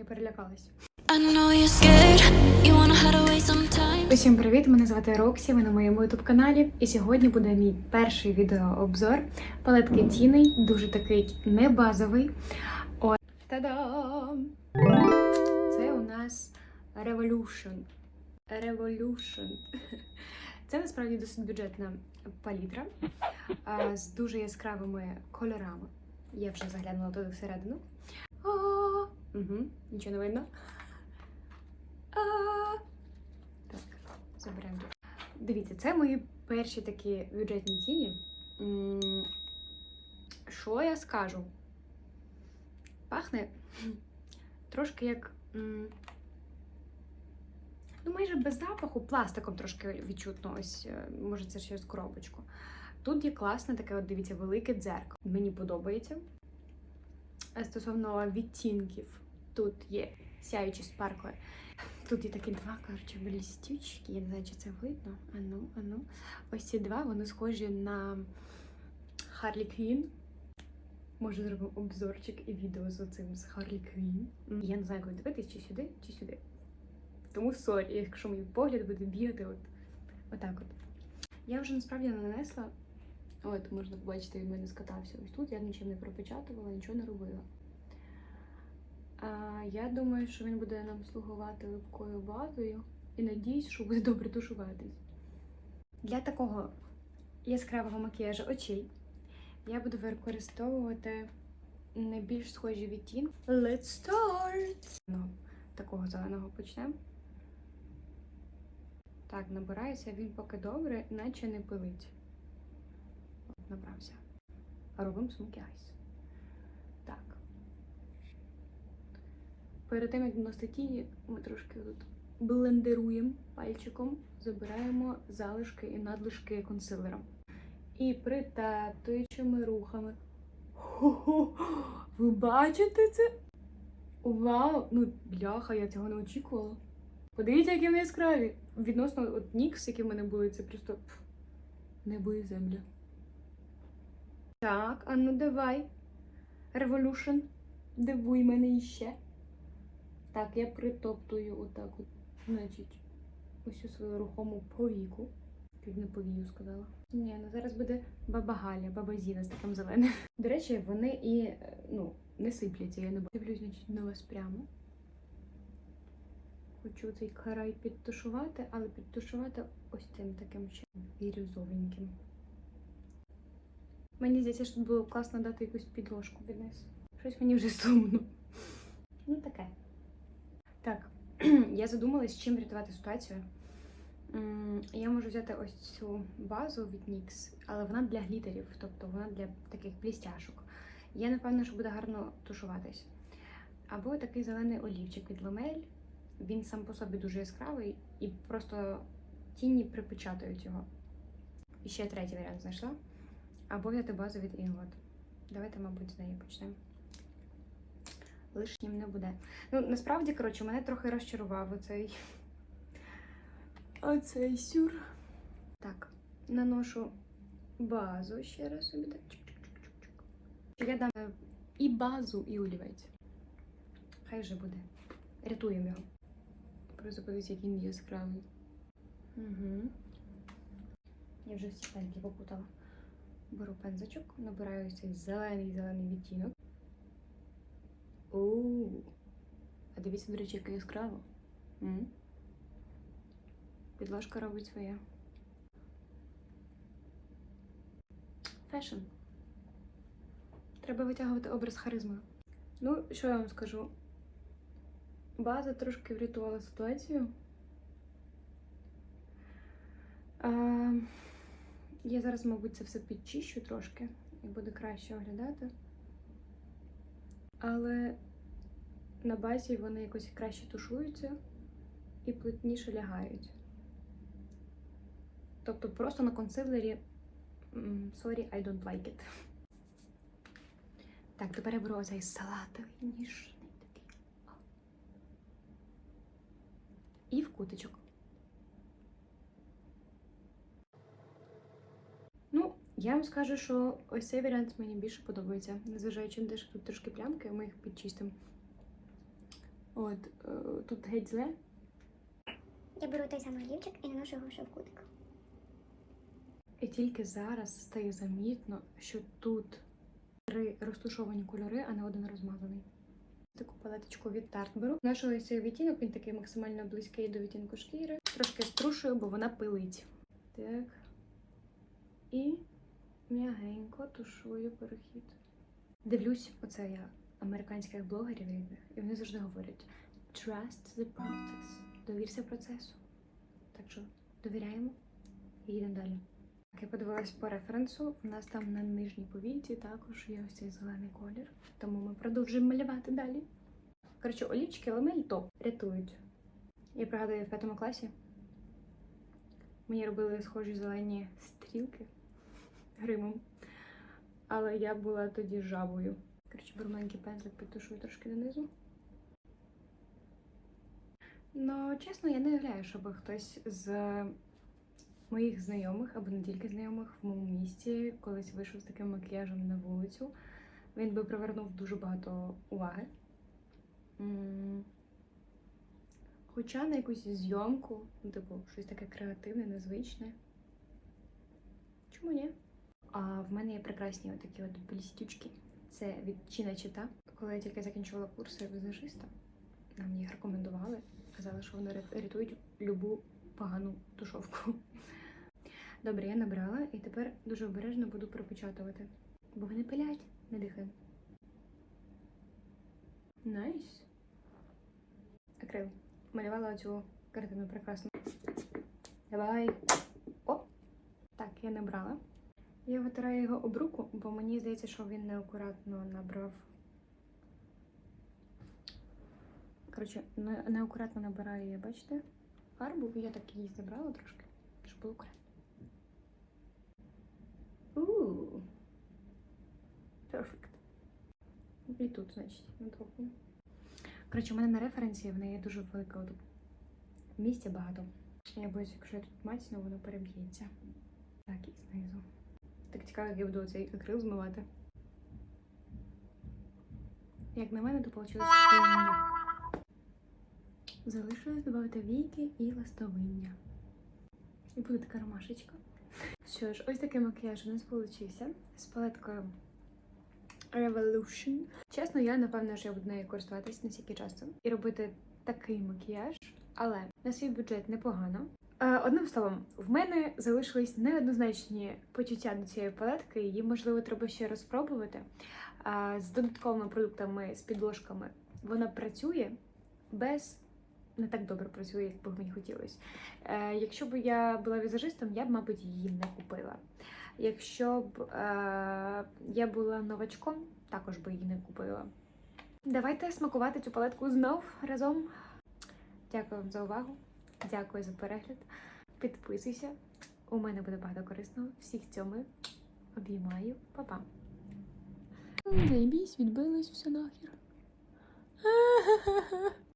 Я перелякалась. Усім привіт! Мене звати Роксі, ви на моєму ютуб каналі. І сьогодні буде мій перший відеообзор палетки Тіни, дуже такий небазовий. О, та-дам! Це у нас Revolution. Revolution. Це насправді досить бюджетна палітра з дуже яскравими кольорами. Я вже заглянула туди всередину. А, Угу, нічого не видно. А, так, заберемо. Дивіться, це мої перші такі бюджетні тіні. Що я скажу? Пахне трошки як. Ну, майже без запаху, пластиком трошки відчутно, ось, е, може, це через коробочку. Тут є класне таке, от дивіться, велике дзеркало. Мені подобається. А Стосовно відтінків, тут є сяючі спаркли. Тут є такі два, коротше, блістючки. Я не знаю, чи це видно. Ану, ану. Ось ці два, вони схожі на Харлі Квін. Може, зробимо обзорчик і відео з оцим з Харлі Квін. Я не знаю, коли дивитись, чи сюди, чи сюди. Тому сорі, якщо мій погляд буде бігати от, отак от. Я вже насправді нанесла. От, можна побачити, він мене скатався. Ось тут я нічим не пропечатувала, нічого не робила. А, я думаю, що він буде нам слугувати липкою базою і надіюсь, що буде добре тушуватись. Для такого яскравого макіяжу очей я буду використовувати найбільш схожі відтінки. Let's start! Ну, такого зеленого почнемо. Так, набирається він поки добре, наче не пилить. Набрався. Робимо смокі айс. Так. Перед тим, як наносити тіні, ми трошки тут блендеруємо пальчиком, забираємо залишки і надлишки консилера. І притаптуючими рухами. Ви бачите це? Вау! Ну, бляха, я цього не очікувала. Подивіться, які вони яскраві. Відносно от Нікс, які в мене були, це просто небо і земля. Так, а ну давай. Revolution. Дивуй мене іще. Так, я притоптую отак от. Значить, ось у свою рухому повіку. Чуть не повію сказала. Ні, ну зараз буде баба Галя, баба Зіна з таким зеленим. До речі, вони і е, ну, не сипляться, я не. Дивлюсь, значить, на вас прямо. Хочу цей край підтушувати, але підтушувати ось цим таким чином бірюзовеньким. Мені здається, що тут було класно дати якусь підложку під. Щось мені вже сумно. Ну таке. Так, я задумалась, чим врятувати ситуацію. Я можу взяти ось цю базу від NYX, але вона для глітерів, тобто вона для таких блістяшок. Я напевно, що буде гарно тушуватись. Або такий зелений олівчик від Ламель. Він сам по собі дуже яскравий і просто тіні припечатають його. І ще третій варіант знайшла. Або взяти базу від Inglot. Давайте, мабуть, з неї почнемо. Лишнім не буде. Ну, насправді, коротше, мене трохи розчарував оцей. Оцей сюр. Так, наношу базу ще раз собі. Так. Я дам е, і базу, і олівець. Хай вже буде. Рятуємо його. Просто подивіться, який він яскравий. Угу. Я вже всі пенки попутала. Беру пензочок, набираю цей зелений зелений відтінок. Оу. А дивіться, до речі, яке яскраво. Підложка робить своє. Фешн. Треба витягувати образ харизмою. Ну, що я вам скажу? База трошки врятувала ситуацію. А, я зараз, мабуть, це все підчищу трошки і буде краще оглядати. Але на базі вони якось краще тушуються і плотніше лягають. Тобто просто на консилері sorry, I don't like it. Так, тепер я беру оцей салатовий ніжний такий. І в кутичок. Ну, я вам скажу, що ось цей варіант мені більше подобається, незважаючи на те, що тут трошки плямки, ми їх підчистимо. От е, тут геть зле. Я беру той самий олівчик і наношу його ще в кутик. І тільки зараз стає замітно, що тут три розтушовані кольори, а не один розмазаний. Таку палеточку від Tarte беру. Нашого цей відтінок, він такий максимально близький до відтінку шкіри. Трошки струшую, бо вона пилить. Так. І м'ягенько тушую перехід. Дивлюсь, оце я американських блогерів різних, і вони завжди говорять Trust the process. Довірся процесу. Так що довіряємо і йдемо далі. Так, я подивилась по референсу. У нас там на нижній повійці також є ось цей зелений колір, тому ми продовжуємо малювати далі. Коротше, олівчики ламель топ рятують. Я пригадую в п'ятому класі. Мені робили схожі зелені стрілки гримом. Але я була тоді жабою. Коротше, беру маленький пензлик, підтушую трошки донизу. Ну, чесно, я не уявляю, щоб хтось з моїх знайомих, або не тільки знайомих в моєму місті, колись вийшов з таким макіяжем на вулицю. Він би привернув дуже багато уваги. Хоча на якусь зйомку, ну, типу, щось таке креативне, незвичне. Чому ні? А в мене є прекрасні отакі от блістючки. Це від Чіна Чита. Коли я тільки закінчувала курси візажиста, нам їх рекомендували. Казали, що вони рят- рятують любу погану тушовку. Добре, я набрала і тепер дуже обережно буду пропечатувати. Бо вони пилять, не дихаємо. Найс. Акрил. Малювала цю картину прекрасно. Давай. О! Так, я набрала. Я витираю його об руку, бо мені здається, що він неакуратно набрав. Коротше, не- неакуратно набираю бачите? Фарбу, я так її забрала трошки, щоб було акуратно. Ууу. Перфект. І тут, значить, на двоку. Коротше, у мене на референсі в неї дуже велика тут місця багато. Я боюсь, якщо я тут мацну, воно переб'ється. Так, і знизу. Так цікаво, як я буду цей акрил змивати. Як на мене, то вийшло. Залишилось додати війки і ластовиння. І буде така ромашечка. Що ж, ось такий макіяж у нас получився з палеткою Revolution. Чесно, я напевно, що я буду нею користуватись настільки часто і робити такий макіяж, але на свій бюджет непогано. Е, Одним словом, в мене залишились неоднозначні почуття до цієї палетки. Її можливо треба ще розпробувати. Е, З додатковими продуктами, з підложками вона працює без не так добре працює, як би мені хотілося. Е, якщо б я була візажистом, я б, мабуть, її не купила. Якщо б я була новачком, також би її не купила. Давайте смакувати цю палетку знов разом. Дякую вам за увагу. Дякую за перегляд. Підписуйся. У мене буде багато корисного. Всіх цьому обіймаю. Па-па. Заєбісь, відбилось все нахер.